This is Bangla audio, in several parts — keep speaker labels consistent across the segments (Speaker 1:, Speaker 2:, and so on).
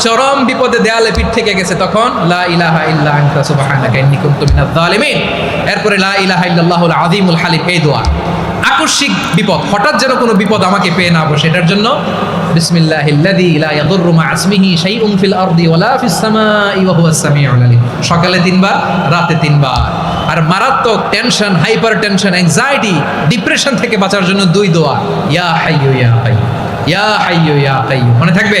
Speaker 1: চরম বিপদে দেয়ালে পিঠ থেকে গেছে তখন, লা ইলাহা ইল্লা আনতা সুবহানাকা ইন্নী কুনতু মিনাজ জালিমিন এরপরে লা ইলাহা ইল্লাল্লাহুল আযীমুল হালিম, এই দোয়া। আকস্মিক বিপদ, হঠাৎ যেন কোনো বিপদ আমাকে পেয়ে না বসে, এটার জন্য সকালে তিনবার, রাতে তিনবার। আর মারাত্মক tension hypertension anxiety depression থেকে বাঁচার জন্য দুই দোয়া। ইয়া হাইয়ু ইয়া কাইয়্যুম। ইয়া হাইয়ু ইয়া কাইয়্যুম। মনে থাকবে?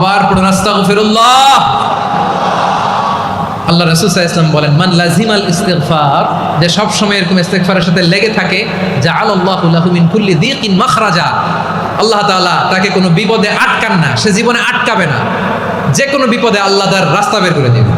Speaker 1: আবার পড়ুন, আস্তাগফিরুল্লাহ। আল্লাহ রাসূল ওয়াসাল্লাম বলেন, মান লাজিমাল ইস্তিগফার, যে সব সময় এরকম ইস্তিগফারের সাথে লেগে থাকে, জাআলাল্লাহু লাহু মিন কুল্লি দীকিন মাখরাজা। আল্লাহ তাআলা তাকে কোনো বিপদে আটকান না, সে জীবনে আটকাবে না। যে কোনো বিপদে আল্লাহ তার রাস্তা বের করে দেবে।